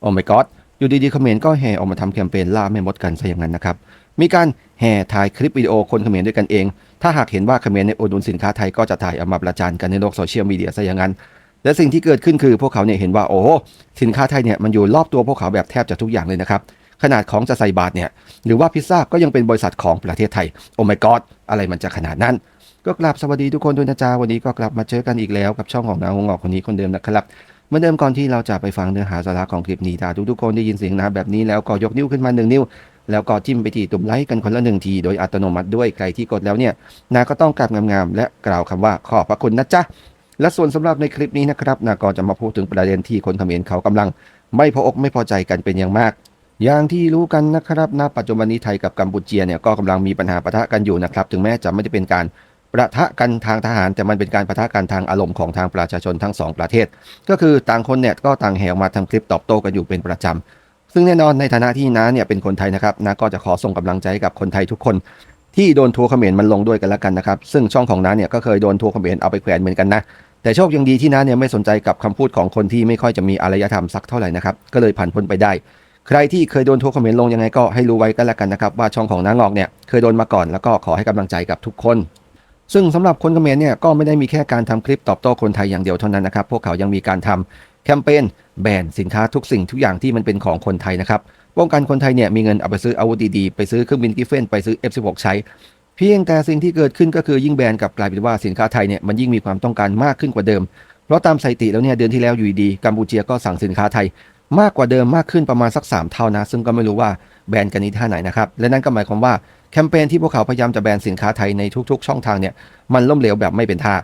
โอ้ my god อยู่ดีๆเขมรก็แห่ออกมาทำแคมเปญล่าแม่มดกันซะอย่างนั้นนะครับ มีการแห่ถ่ายคลิปวิดีโอคนเขมรด้วยกันเอง ถ้าหากเห็นว่าเขมรในอุดหนุนสินค้าไทยก็จะถ่ายเอามาประจานกันในโลกโซเชียลมีเดียซะอย่างนั้น และสิ่งที่เกิดขึ้นคือพวกเขาเนี่ยเห็นว่าโอ้โหสินค้าไทยเนี่ยมันอยู่รอบตัวพวกเขาแบบแทบจะทุกอย่างเลยนะครับ ขนาดของจะใส่บาทเนี่ยหรือว่าพิซซ่าก็ยังเป็นบริษัทของประเทศไทย โอ้ my god อะไรมันจะขนาดนั้นก็กลับสวัสดีทุกคนด้วยนะจ๊ะวันนี้ก็กลับมาเจอกันอีกแล้วกับช่องของนางงอกคนนี้คนเดิมนะครับ เหมือนเดิมก่อนที่เราจะไปฟังเนื้อหาสาระของคลิปนี้ถ้าทุกๆคนได้ยินเสียงนะแบบนี้แล้วก็ยกนิ้วขึ้นมาหนึ่งนิ้ว แล้วก็จิ้มไปที่ตุ่มไลค์กันคนละหนึ่งที โดยอัตโนมัติด้วยใครที่กดแล้วเนี่ยนาก็ต้องกราบงามๆและกล่าวคำว่าขอบพระคุณนะจ๊ะและส่วนสำหรับในคลิปนี้นะครับนาก็จะมาพูดถึงประเด็นที่คนเขมรเขากำลัง ไม่พออกไม่พอใจกันเป็นอย่างมากอย่างที่รู้กันนะครับณปัจจุบันนี้ไทยกับกัมพูเชียเนี่ยก็กำลังมีปัญหาปะทะกันอยู่นะครับ ถึงแม้จะไม่ได้เป็นการ ประทะกันทางทหาร แต่มันเป็นการประทะกันทางอารมณ์ของทางประชาชนทั้งสองประเทศ ก็คือต่างคนเนี่ยก็ต่างแห่อมาทำคลิปตอบโต้กันอยู่เป็นประจำซึ่งแน่นอนในฐานะที่น้าเนี่ยเป็นคนไทยนะครับน้าก็จะขอส่งกำลังใจให้กับคนไทยทุกคน ที่โดนทัวร์เขมรมันลงด้วยกันแล้วกันนะครับซึ่งช่องของน้าเนี่ยก็เคยโดนทัวร์เขมรเอาไปแขวนเหมือนกันนะแต่โชคยังดีที่น้าเนี่ยไม่สนใจกับคำพูดของคนที่ไม่ค่อยจะมีอารยธรรมสักเท่าไหร่นะครับก็เลยผ่านพ้นไปได้ใครที่เคยโดนทัวร์เขมรลงยังไงก็ให้รู้ไว้กันแล้วกันนะครับ ว่าช่องของน้างอกเนี่ยเคยโดนมาก่อนแล้วก็ขอให้กำลังใจกับทุกคน ซึ่งสำหรับคนเขมรเนี่ยก็ไม่ได้มีแค่การทำคลิปตอบโต้คนไทยอย่างเดียวเท่านั้นนะครับ พวกเขายังมีการทำแคมเปญแบนสินค้าทุกสิ่งทุกอย่างที่มันเป็นของคนไทยนะครับป้องกันคนไทยเนี่ยมีเงินเอาไปซื้ออาวุธดีๆไปซื้อเครื่องบินกิฟเฟนไปซื้อ F16 ใช้ เพียงแต่สิ่งที่เกิดขึ้นก็คือยิ่งแบนกับกลายเป็นว่าสินค้าไทยเนี่ยมันยิ่งมีความต้องการมากขึ้นกว่าเดิม เพราะตามสถิติแล้วเนี่ยเดือนที่แล้วอยู่ดีกัมพูเชียก็สั่งสินค้าไทย มากกว่าเดิมมากขึ้นประมาณสัก 3 เท่านะ ซึ่งก็ไม่รู้ว่าแบนกันนี้ท่าไหนนะครับและนั่นก็หมายความว่า แคมเปญที่พวกเขาพยายามจะแบนสินค้าไทยในทุกๆ ช่องทางเนี่ยมันล้มเหลวแบบไม่เป็นท่า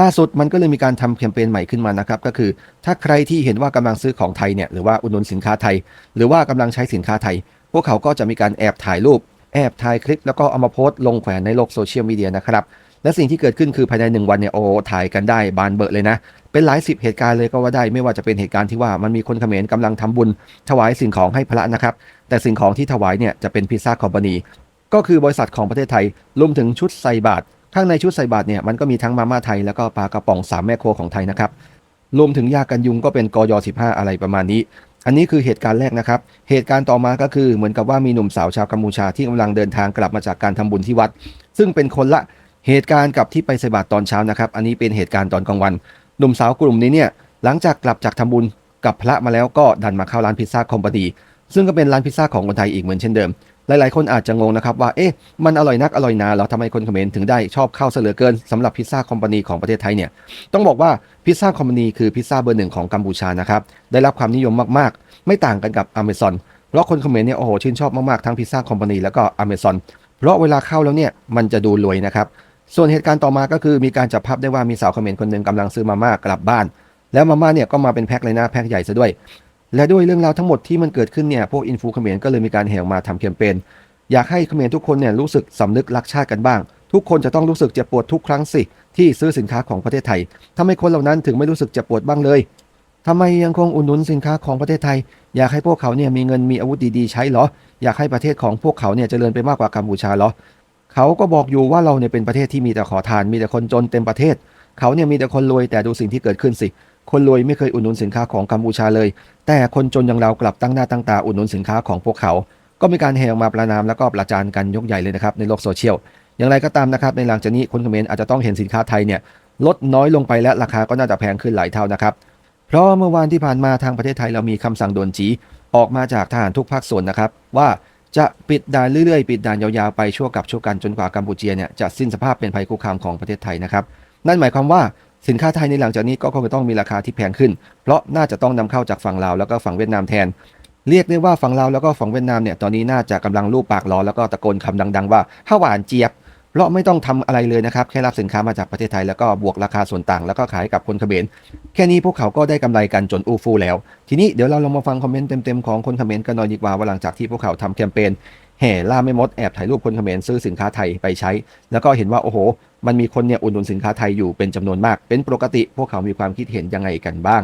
ล่าสุดมันก็เลยมีการทำแคมเปญใหม่ขึ้นมานะครับก็คือ ถ้าใครที่เห็นว่ากำลังซื้อของไทยเนี่ยหรือว่าอุดหนุนสินค้าไทย หรือว่ากำลังใช้สินค้าไทย พวกเขาก็จะมีการแอบถ่ายรูป แอบถ่ายคลิปแล้วก็เอามาโพสต์ลงแขวนในโลกโซเชียลมีเดียนะครับและสิ่งที่เกิดขึ้นคือภายในหนึ่งวันเนี่ยโอ้ถ่ายกันได้บานเบอะเลยนะ เป็นหลายสิบเหตุการณ์เลยก็ว่าได้ ไม่ว่าจะเป็นเหตุการณ์ที่ว่ามันมีคนเขมรกำลังทำบุญ ถวายสิ่งของให้พระนะครับ แต่สิ่งของที่ถวายเนี่ยจะเป็นพิซซ่าคอมพานี ก็คือบริษัทของประเทศไทยรวมถึงชุดใส่บาตรข้างในชุดใส่บาตรเนี่ยมันก็มีทั้งมาม่าไทยแล้วก็ปลากระป๋องสามแม่ครัวของไทยนะครับรวมถึงยากันยุงก็เป็นกย15 อะไรประมาณนี้ อันนี้คือเหตุการณ์แรกนะครับ เหตุการณ์ต่อมาก็คือเหมือนกับว่ามีหนุ่มสาวชาวกัมพูชาที่กำลังเดินทางกลับมาจากการทำบุญที่วัด ซึ่งเป็นคนละเหตุการณ์กับที่ไปใส่บาตรตอนเช้านะครับ อันนี้เป็นเหตุการณ์ตอนกลางวัน หนุ่มสาวกลุ่มนี้เนี่ยหลังจากกลับจากทำบุญกับพระมาแล้วก็ดันมาเข้าร้านพิซซ่าคอมพานีซึ่งก็เป็นร้านพิซซ่าของคนไทยอีกเหมือนเช่นเดิม หลายๆ คนอาจจะงงนะครับว่าเอ๊ะมันอร่อยนักอร่อยนาแล้วทำไมคนเขมรถึงได้ชอบเข้าเสยเหลือเกินสำหรับพิซซ่าคอมพานีของประเทศไทยเนี่ยต้องบอกว่าพิซซ่าคอมพานีคือพิซซ่าเบอร์หนึ่งของกัมพูชานะครับได้รับความนิยมมากๆ ไม่ต่างกันกับอเมซอนเพราะคนเขมรเนี่ยโอ้โหชื่นชอบมากๆทั้งพิซซ่าคอมพานีแล้วก็อเมซอนเพราะเวลาเข้าแล้วเนี่ยมันจะดูรวยนะครับส่วนเหตุการณ์ต่อมาก็คือมีการจับภาพได้ว่ามีสาวเขมรคนหนึ่งกำลังซื้อมาม่ากลับบ้าน แล้วมาม่าเนี่ยก็มาเป็นแพ็คเลยนะแพ็คใหญ่ซะด้วย และด้วยเรื่องราวทั้งหมดที่มันเกิดขึ้นเนี่ยพวกอินฟูเขมรก็เลยมีการแห่ออกมาทำแคมเปญอยากให้เขมรทุกคนเนี่ยรู้สึกสำนึกรักชาติกันบ้าง ทุกคนจะต้องรู้สึกเจ็บปวดทุกครั้งสิ ที่ซื้อสินค้าของประเทศไทยทำไมคนเหล่านั้นถึงไม่รู้สึกเจ็บปวดบ้างเลยทำไมยังคงอุดหนุนสินค้าของประเทศไทย อยากให้พวกเขาเนี่ยมีเงินมีอาวุธดีๆใช้เหรอ อยากให้ประเทศของพวกเขาเนี่ยเจริญไปมากกว่ากัมพูชาเหรอเขาก็บอกอยู่ว่าเราเนี่ยเป็นประเทศที่มีแต่ขอทาน มีแต่คนจนเต็มประเทศ เขาเนี่ยมีแต่คนรวยแต่ดูสิ่งที่เกิดขึ้นสิ คนรวยไม่เคยอุดหนุนสินค้าของกัมพูชาเลย แต่คนจนอย่างเรากลับตั้งหน้าตั้งตาอุดหนุนสินค้าของพวกเขา ก็มีการแห่ออกมาประนามแล้วก็ประจานกันยกใหญ่เลยนะครับในโลกโซเชียล อย่างไรก็ตามนะครับในหลังจากนี้คนเขมรอาจจะต้องเห็นสินค้าไทยเนี่ยลดน้อยลงไปและราคาก็น่าจะแพงขึ้นหลายเท่านะครับ เพราะเมื่อวานที่ผ่านมาทางประเทศไทยเรามีคำสั่งด่วนจีออกมาจากทหารทุกภาคส่วนนะครับ ว่าจะปิดด่านเรื่อยๆ ปิดด่านยาวๆไปชั่วกับชั่วกันจนกว่ากัมพูชีเนี่ยจะสิ้นสภาพเป็นภัยคุกคามของประเทศไทยนะครับ นั่นหมายความว่า สินค้าไทยในหลังจากนี้ก็คงจะต้องมีราคาที่แพงขึ้น เพราะน่าจะต้องนำเข้าจากฝั่งลาวแล้วก็ฝั่งเวียดนามแทน เรียกได้ว่าฝั่งลาวแล้วก็ฝั่งเวียดนามเนี่ยตอนนี้น่าจะกำลังลูบปากรอแล้วก็ตะโกนคำดัง ๆ ว่าห้าหวานเจี๊ยบเพราะไม่ต้องทำอะไรเลยนะครับแค่รับสินค้ามาจากประเทศไทยแล้วก็บวกราคาส่วนต่างแล้วก็ขายกับคนเขมรแค่นี้พวกเขาก็ได้กำไรกันจนอู้ฟู่แล้ว ทีนี้เดี๋ยวเราลองมาฟังคอมเมนต์เต็มๆของคนเขมรกันหน่อยดีกว่าว่าหลังจากที่พวกเขาทำแคมเปญ แห่ล่าไม่มดแอบถ่ายรูปคนเขมรซื้อสินค้าไทยไปใช้ แล้วก็เห็นว่าโอ้โห มันมีคนเนี่ยอุดหนุนสินค้าไทยอยู่เป็นจำนวนมาก เป็นปกติพวกเขามีความคิดเห็นยังไงกันบ้าง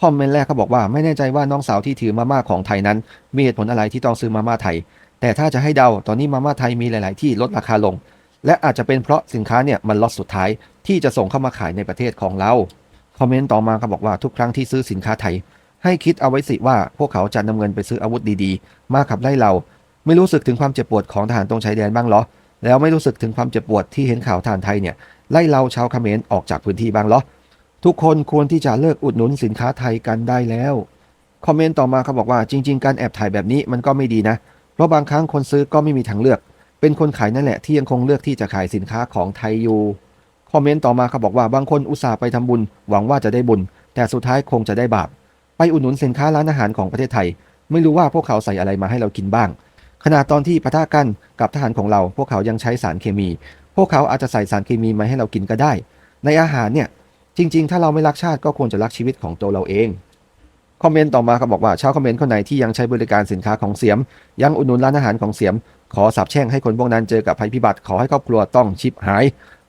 คอมเมนต์แรกเขาบอกว่าไม่แน่ใจว่าน้องสาวที่ถือมาม่าของไทยนั้น มีเหตุผลอะไรที่ต้องซื้อมาม่าไทย แต่ถ้าจะให้เดาตอนนี้มาม่าไทยมีหลาย ๆ ที่ลดราคาลง และอาจจะเป็นเพราะสินค้าเนี่ยมันล็อตสุดท้ายที่จะส่งเข้ามาขายในประเทศของเราคอมเมนต์ต่อมาก็บอกว่าทุกครั้งที่ซื้อสินค้าไทย ให้คิดเอาไว้สิว่าพวกเขาจะนำเงินไปซื้ออาวุธดี ๆ มาขับไล่เรา ไม่รู้สึกถึงความเจ็บปวดของทหารตรงชายแดนบ้างเหรอ แล้วไม่รู้สึกถึงความเจ็บปวดที่เห็นข่าวทหารไทยเนี่ยไล่เราชาวเขมรออกจากพื้นที่บ้างเหรอ ทุกคนควรที่จะเลิกอุดหนุนสินค้าไทยกันได้แล้วคอมเมนต์ต่อมาเขาบอกว่าจริง ๆ การแอบถ่ายแบบนี้มันก็ไม่ดีนะ เพราะบางครั้งคนซื้อก็ไม่มีทางเลือก เป็นคนขายนั่นแหละที่ยังคงเลือกที่จะขายสินค้าของไทยอยู่คอมเมนต์ต่อมาเขาบอกว่าบางคนอุตส่าห์ไปทำบุญ หวังว่าจะได้บุญ แต่สุดท้ายคงจะได้บาป ไปอุดหนุนสินค้าร้านอาหารของประเทศไทย ไม่รู้ว่าพวกเขาใส่อะไรมาให้เรากินบ้าง ขณะตอนที่ปะทะกันกับทหารของเรา พวกเขายังใช้สารเคมี พวกเขาอาจจะใส่สารเคมีมาให้เรากินก็ได้ ในอาหารเนี่ย จริง ๆ ถ้าเราไม่รักชาติก็ควรจะรักชีวิตของตัวเราเองคอมเมนต์ต่อมาเขาบอกว่าชาวคอมเมนต์คนไหนที่ยังใช้บริการสินค้าของเสียม ยังอุดหนุนร้านอาหารของเสียม ขอสาบแช่งให้คนพวกนั้นเจอกับภัยพิบัติขอให้ครอบครัวต้องชิบหาย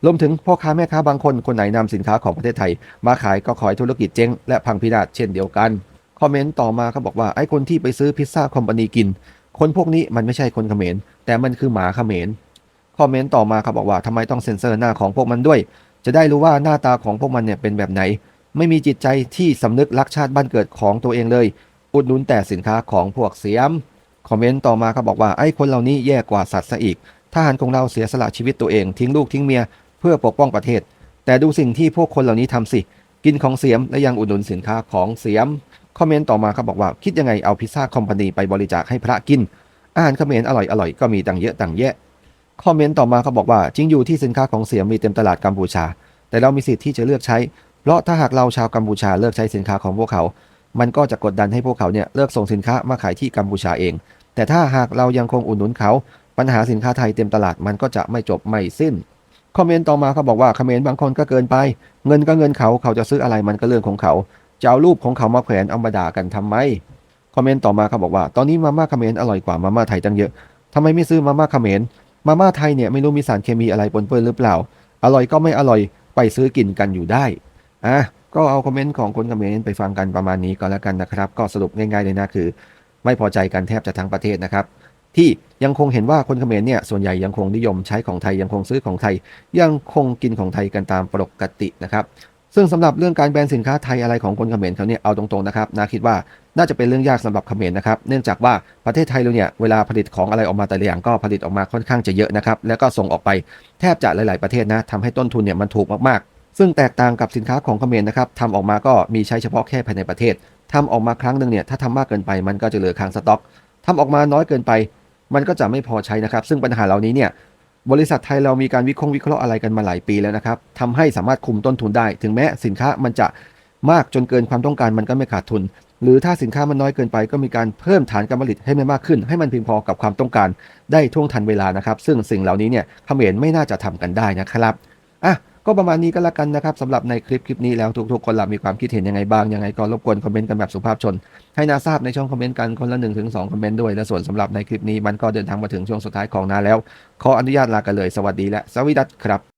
รวมถึงพ่อค้าแม่ค้าบางคนคนไหนนำสินค้าของประเทศไทย มาขายก็ขอให้ธุรกิจเจ๊งและพังพินาศเช่นเดียวกันคอมเมนต์ต่อมาเขาบอกว่าไอ้คนที่ไปซื้อพิซซ่าคอมพานีกิน คนพวกนี้มันไม่ใช่คนเขมรแต่มันคือหมาเขมรคอมเมนต์ต่อมาเขาบอกว่าทำไมต้องเซ็นเซอร์หน้าของพวกมันด้วย จะได้รู้ว่าหน้าตาของพวกมันเนี่ยเป็นแบบไหน ไม่มีจิตใจที่สำนึกรักชาติบ้านเกิดของตัวเองเลย อุดหนุนแต่สินค้าของพวกเสียมคอมเมนต์ต่อมาเขาบอกว่าไอ้คนเหล่านี้แย่กว่าสัตว์ซะอีกทหารของเราเสียสละชีวิตตัวเองทิ้งลูกทิ้งเมียเพื่อปกป้องประเทศ แต่ดูสิ่งที่พวกคนเหล่านี้ทำสิ กินของเสียมและยังอุดหนุนสินค้าของเสียม คอมเมนต์ต่อมาเขาบอกว่าคิดยังไงเอาพิซซ่าคอมพานีไปบริจาคให้พระกิน อาหารเขมรอร่อยอร่อยๆก็มีต่างเยอะต่างแยะคอมเมนต์ต่อมาเขาบอกว่าจริงอยู่ที่สินค้าของเสียมีเต็มตลาดกัมพูชา แต่เรามีสิทธิ์ที่จะเลือกใช้ เพราะถ้าหากเราชาวกัมพูชาเลิกใช้สินค้าของพวกเขา มันก็จะกดดันให้พวกเขาเนี่ยเลิกส่งสินค้ามาขายที่กัมพูชาเอง แต่ถ้าหากเรายังคงอุดหนุนเขา ปัญหาสินค้าไทยเต็มตลาดมันก็จะไม่จบไม่สิ้นคอมเมนต์ต่อมาเขาบอกว่าเขมรบางคนก็เกินไป เงินก็เงินเขาเขาจะซื้ออะไรมันก็เรื่องของเขา จะเอารูปของเขามาแขวนเอามาด่ากันทำไมคอมเมนต์ต่อมาเขาบอกว่า ตอนนี้มาม่าเขมรอร่อยกว่ามาม่าไทยตั้งเยอะทำไมไม่ซื้อมาม่าเขมรมาม่าไทยเนี่ยไม่รู้มีสารเคมีอะไรปนเปื้อนหรือเปล่า อร่อยก็ไม่อร่อยไปซื้อกินกันอยู่ได้อะก็เอาคอมเมนต์ของคนเขมรไปฟังกันประมาณนี้ก็แล้วกันนะครับ ก็สรุปง่ายๆเลยนะคือ ไม่พอใจกันแทบจะทั้งประเทศนะครับ ที่ยังคงเห็นว่าคนเขมรเนี่ยส่วนใหญ่ยังคงนิยมใช้ของไทยยังคงซื้อของไทย ยังคงกินของไทยกันตามปกตินะครับ ซึ่งสำหรับเรื่องการแบนสินค้าไทยอะไรของคนเขมรเขาเนี่ยเอาตรงๆนะครับน่าคิดว่าน่าจะเป็นเรื่องยากสำหรับเขมรนะครับเนื่องจากว่าประเทศไทยเราเนี่ยเวลาผลิตของอะไรออกมาแต่ละอย่างก็ผลิตออกมาค่อนข้างจะเยอะนะครับแล้วก็ส่งออกไปแทบจะหลาย ๆประเทศนะทำให้ต้นทุนเนี่ยมันถูกมากๆ ซึ่งแตกต่างกับสินค้าของเขมรนะครับทำออกมาก็มีใช้เฉพาะแค่ภายในประเทศทำออกมาครั้งหนึ่งเนี่ยถ้าทำมากเกินไปมันก็จะเหลือค้างสต็อกทำออกมาน้อยเกินไป มันก็จะไม่พอใช้นะครับ ซึ่งปัญหาเหล่านี้เนี่ย บริษัทไทยเรามีการวิเคราะห์วิเคราะห์อะไรกันมาหลายปีแล้วนะครับทำให้สามารถคุมต้นทุนได้ ถึงแม้สินค้ามันจะมากจนเกินความต้องการมันก็ไม่ขาดทุน หรือถ้าสินค้ามันน้อยเกินไป ก็มีการเพิ่มฐานการผลิตให้มันมากขึ้น ให้มันเพียงพอกับความต้องการได้ท่วงทันเวลานะครับ ซึ่งสิ่งเหล่านี้เนี่ยเขมรไม่น่าจะทำกันได้นะครับ ก็ประมาณนี้ก็แล้วกันนะครับสำหรับในคลิปคลิปนี้แล้วทุกๆคนล่ะมีความคิดเห็นยังไงบ้างยังไงก็รบกวนคอมเมนต์กันแบบสุภาพชน ให้นาทราบในช่องคอมเมนต์กันคนละ1นถึงสคอมเมนต์ด้วยและส่วนสำหรับในคลิปนี้มันก็เดินทางมาถึงช่วงสุดท้ายของนาแล้ว ขออนุญาตลากันเลยสวัสดีและสวัสดีครับ